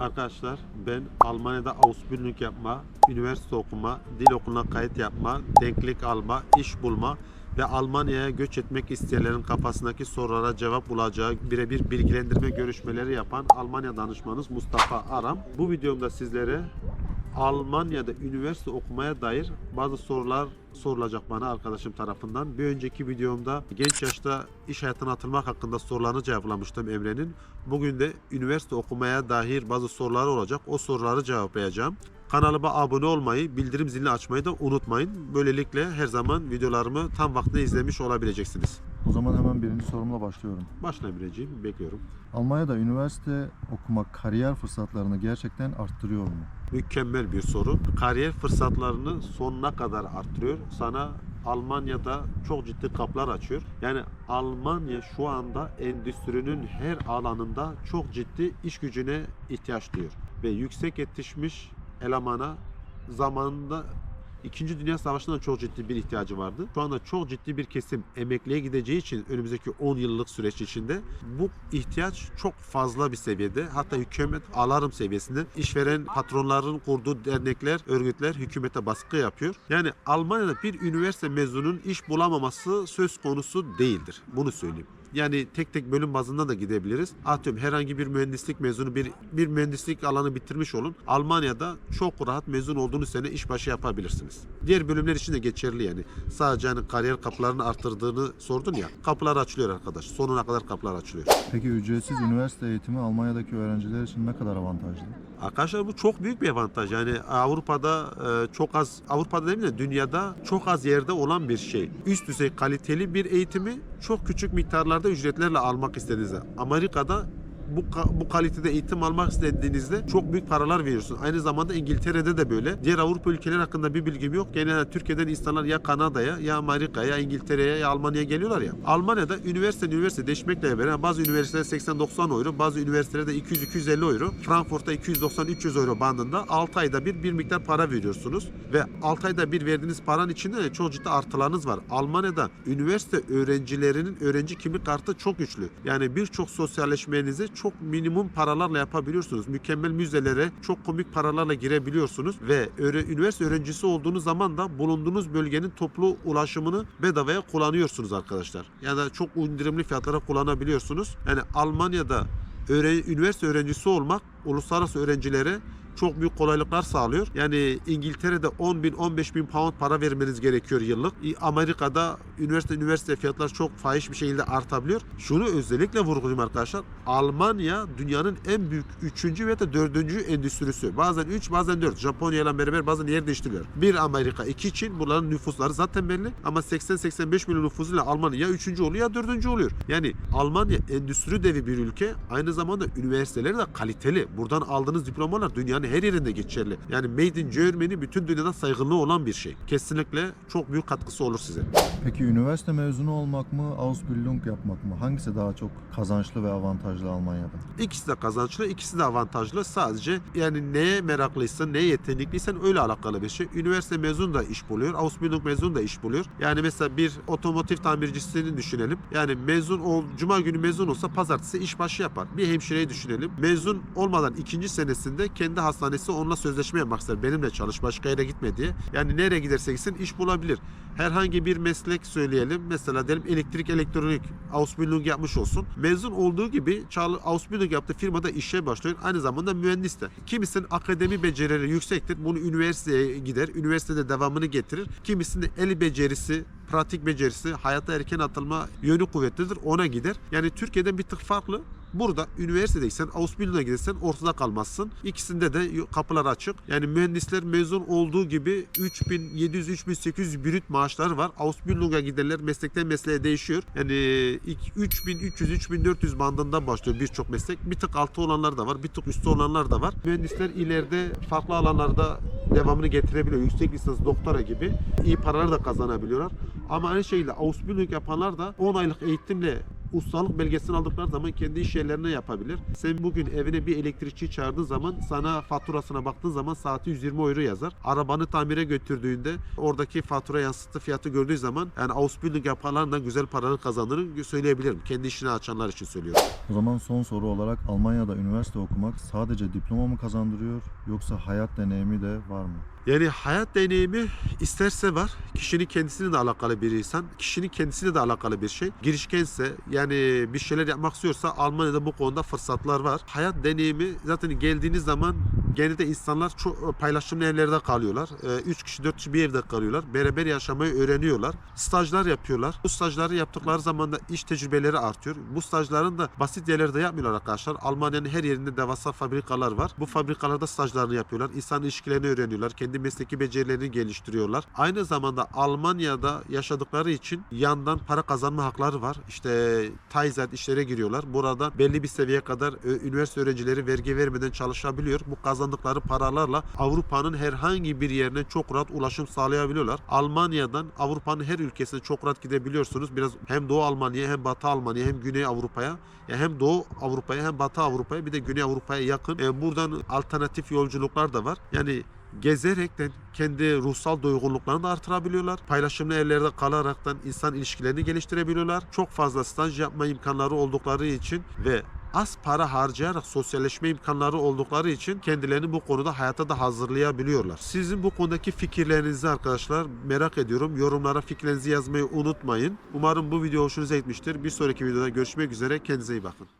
Arkadaşlar ben Almanya'da Ausbildung yapma, üniversite okuma, dil okuluna kayıt yapma, denklik alma, iş bulma ve Almanya'ya göç etmek isteyenlerin kafasındaki sorulara cevap bulacağı birebir bilgilendirme görüşmeleri yapan Almanya danışmanınız Mustafa Aram. Bu videomda sizlere Almanya'da üniversite okumaya dair bazı sorular sorulacak bana arkadaşım tarafından. Bir önceki videomda genç yaşta iş hayatına atılmak hakkında sorularını cevaplamıştım Emre'nin. Bugün de üniversite okumaya dair bazı sorular olacak. O soruları cevaplayacağım. Kanalıma abone olmayı, bildirim zilini açmayı da unutmayın. Böylelikle her zaman videolarımı tam vaktinde izlemiş olabileceksiniz. O zaman hemen birinci sorumla başlıyorum. Başla Emre'ciğim, bekliyorum. Almanya'da üniversite okumak kariyer fırsatlarını gerçekten arttırıyor mu? Mükemmel bir soru. Kariyer fırsatlarını sonuna kadar arttırıyor. Sana Almanya'da çok ciddi kaplar açıyor. Yani Almanya şu anda endüstrinin her alanında çok ciddi iş gücüne ihtiyaç duyuyor. Ve yüksek yetişmiş elemana zamanında İkinci Dünya Savaşı'nda da çok ciddi bir ihtiyacı vardı. Şu anda çok ciddi bir kesim emekliye gideceği için önümüzdeki 10 yıllık süreç içinde bu ihtiyaç çok fazla bir seviyede. Hatta hükümet alarm seviyesinde. işveren patronların kurduğu dernekler, örgütler hükümete baskı yapıyor. Yani Almanya'da bir üniversite mezunun iş bulamaması söz konusu değildir. Bunu söyleyeyim. Yani tek tek bölüm bazında da gidebiliriz. Atıyorum herhangi bir mühendislik mezunu bir bir mühendislik alanı bitirmiş olun. Almanya'da çok rahat mezun olduğunuz sene işbaşı yapabilirsiniz. Diğer bölümler için de geçerli yani. Sadece hani kariyer kapılarını arttırdığını sordun ya. Kapılar açılıyor arkadaş. Sonuna kadar kapılar açılıyor. Peki ücretsiz üniversite eğitimi Almanya'daki öğrenciler için ne kadar avantajlı? Arkadaşlar bu çok büyük bir avantaj. Yani Avrupa'da e, çok az, Avrupa'da değil mi dünyada çok az yerde olan bir şey. Üst düzey kaliteli bir eğitimi çok küçük miktarlarda ücretlerle almak istediğinizde. Amerika'da bu, bu kalitede eğitim almak istediğinizde çok büyük paralar veriyorsun. Aynı zamanda İngiltere'de de böyle. Diğer Avrupa ülkeleri hakkında bir bilgim yok. Genelde Türkiye'den insanlar ya Kanada'ya ya Amerika'ya ya İngiltere'ye ya Almanya'ya geliyorlar ya. Almanya'da üniversite üniversite değişmekle beraber bazı üniversiteler 80-90 euro, bazı üniversitelerde 200-250 euro, Frankfurt'ta 290-300 euro bandında 6 ayda bir bir miktar para veriyorsunuz ve 6 ayda bir verdiğiniz paranın içinde de çok ciddi artılarınız var. Almanya'da üniversite öğrencilerinin öğrenci kimlik kartı çok güçlü. Yani birçok sosyalleşmenizi çok minimum paralarla yapabiliyorsunuz. Mükemmel müzelere çok komik paralarla girebiliyorsunuz ve üniversite öğrencisi olduğunuz zaman da bulunduğunuz bölgenin toplu ulaşımını bedavaya kullanıyorsunuz arkadaşlar. Ya da çok indirimli fiyatlara kullanabiliyorsunuz. Yani Almanya'da öğre- üniversite öğrencisi olmak uluslararası öğrencilere çok büyük kolaylıklar sağlıyor. Yani İngiltere'de 10 bin 15 bin pound para vermeniz gerekiyor yıllık. Amerika'da üniversite üniversite fiyatlar çok fahiş bir şekilde artabiliyor. Şunu özellikle vurgulayayım arkadaşlar. Almanya dünyanın en büyük 3. ve de 4. endüstrisi. Bazen 3 bazen 4. Japonya ile beraber bazen yer değiştiriyor. Bir Amerika, iki Çin. Bunların nüfusları zaten belli. Ama 80-85 milyon nüfusuyla Almanya ya 3. oluyor ya 4. oluyor. Yani Almanya endüstri devi bir ülke. Aynı zamanda üniversiteleri de kaliteli. Buradan aldığınız diplomalar dünyanın her yerinde geçerli. Yani Made in Germany bütün dünyada saygınlığı olan bir şey. Kesinlikle çok büyük katkısı olur size. Peki üniversite mezunu olmak mı, Ausbildung yapmak mı? Hangisi daha çok kazançlı ve avantajlı Almanya'da? İkisi de kazançlı, ikisi de avantajlı. Sadece yani neye meraklıysan, neye yetenekliysen öyle alakalı bir şey. Üniversite mezun da iş buluyor, Ausbildung mezun da iş buluyor. Yani mesela bir otomotiv tamircisini düşünelim. Yani mezun ol, cuma günü mezun olsa pazartesi iş başı yapar. Bir hemşireyi düşünelim. Mezun olmadan ikinci senesinde kendi hastanesi onunla sözleşme yapmak ister. Benimle çalış, başka yere gitme diye. Yani nereye giderse gitsin iş bulabilir. Herhangi bir meslek söyleyelim. Mesela diyelim elektrik, elektronik, Ausbildung yapmış olsun. Mezun olduğu gibi Ausbildung yaptığı firmada işe başlıyor. Aynı zamanda mühendis de. Kimisinin akademi becerileri yüksektir. Bunu üniversiteye gider. Üniversitede devamını getirir. Kimisinin el becerisi, pratik becerisi, hayata erken atılma yönü kuvvetlidir. Ona gider. Yani Türkiye'den bir tık farklı. Burada üniversitedeysen, Ausbildung'a gidersen ortada kalmazsın. İkisinde de kapılar açık. Yani mühendisler mezun olduğu gibi 3700-3800 brüt maaşları var. Ausbildung'a giderler. Meslekten mesleğe değişiyor. Yani 3300-3400 bandında başlıyor birçok meslek. Bir tık altı olanlar da var. Bir tık üstü olanlar da var. Mühendisler ileride farklı alanlarda devamını getirebiliyor. Yüksek lisans, doktora gibi iyi paralar da kazanabiliyorlar. Ama aynı şekilde Ausbildung yapanlar da 10 aylık eğitimle ustalık belgesini aldıkları zaman kendi iş yerlerine yapabilir. Sen bugün evine bir elektrikçi çağırdığın zaman sana faturasına baktığın zaman saati 120 euro yazar. Arabanı tamire götürdüğünde oradaki fatura yansıtı fiyatı gördüğü zaman yani Ausbildung yapanların da güzel paralar kazandığını söyleyebilirim. Kendi işini açanlar için söylüyorum. O zaman son soru olarak Almanya'da üniversite okumak sadece diploma mı kazandırıyor yoksa hayat deneyimi de var mı? Yani hayat deneyimi isterse var. Kişinin kendisiyle de alakalı bir insan. Kişinin kendisiyle de alakalı bir şey. Girişkense yani bir şeyler yapmak istiyorsa Almanya'da bu konuda fırsatlar var. Hayat deneyimi zaten geldiğiniz zaman genelde insanlar çok paylaşımlı evlerde kalıyorlar. 3 kişi 4 kişi bir evde kalıyorlar. Beraber yaşamayı öğreniyorlar. Stajlar yapıyorlar. Bu stajları yaptıkları zaman da iş tecrübeleri artıyor. Bu stajların da basit yerlerde yapmıyorlar arkadaşlar. Almanya'nın her yerinde devasa fabrikalar var. Bu fabrikalarda stajlarını yapıyorlar. İnsan ilişkilerini öğreniyorlar. Kendi mesleki becerilerini geliştiriyorlar. Aynı zamanda Almanya'da yaşadıkları için yandan para kazanma hakları var. İşte Teilzeit işlere giriyorlar. Burada belli bir seviyeye kadar e, üniversite öğrencileri vergi vermeden çalışabiliyor. Bu kazandıkları paralarla Avrupa'nın herhangi bir yerine çok rahat ulaşım sağlayabiliyorlar. Almanya'dan Avrupa'nın her ülkesine çok rahat gidebiliyorsunuz. Biraz hem Doğu Almanya hem Batı Almanya hem Güney Avrupa'ya ya hem Doğu Avrupa'ya hem Batı Avrupa'ya bir de Güney Avrupa'ya yakın. E, buradan alternatif yolculuklar da var. Yani gezerekten kendi ruhsal doygunluklarını da artırabiliyorlar. Paylaşımlı evlerde kalaraktan insan ilişkilerini geliştirebiliyorlar. Çok fazla staj yapma imkanları oldukları için ve az para harcayarak sosyalleşme imkanları oldukları için kendilerini bu konuda hayata da hazırlayabiliyorlar. Sizin bu konudaki fikirlerinizi arkadaşlar merak ediyorum. Yorumlara fikirlerinizi yazmayı unutmayın. Umarım bu video hoşunuza gitmiştir. Bir sonraki videoda görüşmek üzere. Kendinize iyi bakın.